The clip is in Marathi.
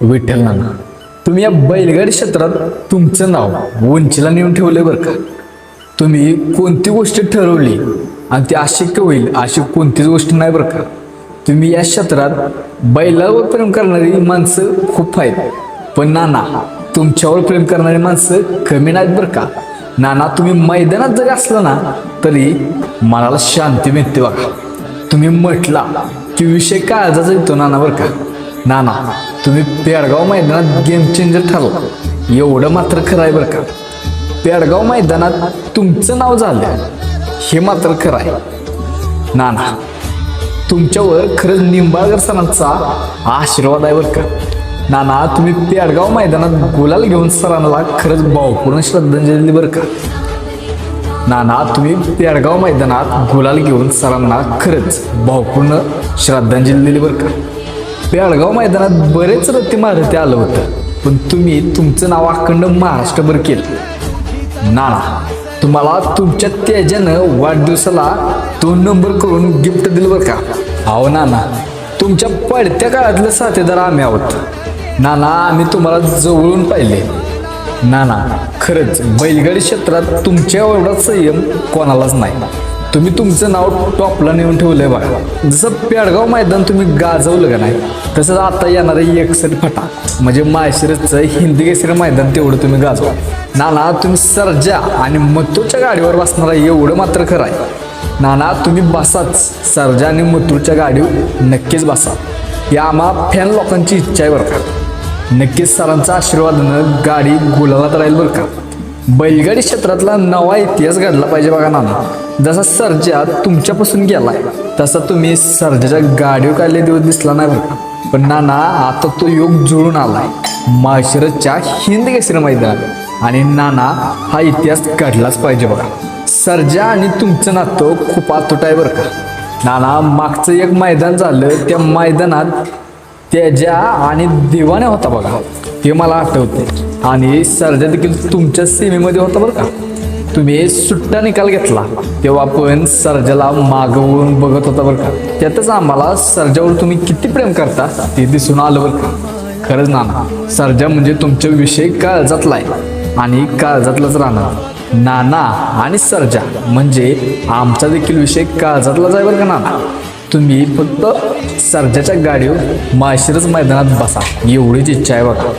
विठ्ठल नाना तुम्ही या बैलगाडी क्षेत्रात तुमचं नाव उंचीला नेऊन ठेवले बरं का. तुम्ही कोणती गोष्ट ठरवली आणि ती अशक्य होईल अशी कोणतीच गोष्ट नाही बरं का. तुम्ही या क्षेत्रात बैलावर प्रेम करणारी माणसं खूप आहेत पण नाना तुमच्यावर प्रेम करणारी माणसं कमी नाहीत बरं का. नाना तुम्ही मैदानात जरी असला ना तरी मनाला शांती मिळते बघा. तुम्ही म्हटला की विषय काळजाचा येतो नाना बरं का. नाना तुम्ही पेडगाव मैदानात गेम चेंजर ठरला. एवढं मात्र खरं आहे बरं का. पेडगाव मैदानात तुमचं नाव झालं. हे मात्र खरं आहे ना ना तुमच्यावर खरंच निंबाळकर सरांचा आशीर्वाद आहे बरं का. ना तुम्ही पेडगाव मैदानात गुलाल घेऊन सरांना खरंच भावपूर्ण श्रद्धांजली दिली बरं का. ना तुम्ही पेडगाव मैदानात गुलाल घेऊन सरांना खरंच भावपूर्ण श्रद्धांजली दिली बरं का. बेळगाव मैदानात बरेच रत्ती मारुती आलं होतं. पण तुम्ही तुमचं नाव अखंड महाराष्ट्रभर केलं. नाना तुम्हाला तुमच्या तेजानं वाढदिवसाला दोन नंबर करून गिफ्ट दिलं बरं का? अहो नाना तुमच्या पडत्या काळातले साथीदार आम्ही आहोत. नाना आम्ही तुम्हाला जवळून पाहिले. नाना खरंच बैलगाडी क्षेत्रात तुमच्या एवढा संयम कोणालाच नाही. तुम्ही तुमचं नाव टॉपला नेऊन ठेवलंय बघा. जसं पेडगाव मैदान तुम्ही गाजवलं का नाही तसंच आता येणारं एकसठ फटा. म्हणजे माहेशिरसचं हिंदी केसरी मैदान तेवढं तुम्ही गाजवा. नाना तुम्ही सर्जा आणि मथूरच्या गाडीवर बसणारा एवढं मात्र खरं आहे. नाना तुम्ही बसाच. सर्जा आणि मथूरच्या गाडीवर नक्कीच बसा. या आम्हा फॅन लोकांची इच्छा आहे बरं का. नक्कीच सरांचा आशीर्वादानं गाडी गुलालात राहील बरं का. बैलगाडी क्षेत्रातला नवा इतिहास घडला पाहिजे बघा ना जसा सर्जा तुमच्यापासून गेला तसा तुम्ही सर्जाच्या गाडीवर काढले दिवस दिसला नाही बघा. पण नाना आता तो योग जुळून आलाय. माशिरसच्या हिंद केसरी मैदान. आणि नाना हा इतिहास घडलाच पाहिजे बघा. सर्जा आणि तुमचं नातं खूप आतुट आहे बरं का. नाना मागचं एक मैदान झालं त्या मैदानात त्याच्या आणि दिवाने होता बघा. हे मला आठवते आणि सर्जा देखील तुमच्या सीमेमध्ये होता बरं का? तुम्ही सुट्टा निकाल घेतला. तेव्हा आपण सर्जाला मागवून बघत होता बरं का? त्यातच आम्हाला सर्जावर तुम्ही किती प्रेम करता ते दिसून आलं बरं का? खरंच नाना सर्जा म्हणजे तुमच्या विषय काळजातला आहे. आणि काळजातलाच राहणार. नाना आणि सर्जा म्हणजे आमचा देखील विषय काळजातलाच आहे बरं का नाना? तुम्ही फक्त सरजाच्या गाडीवर माशिरस मैदानात बसा. एवढीच इच्छा आहे बघा.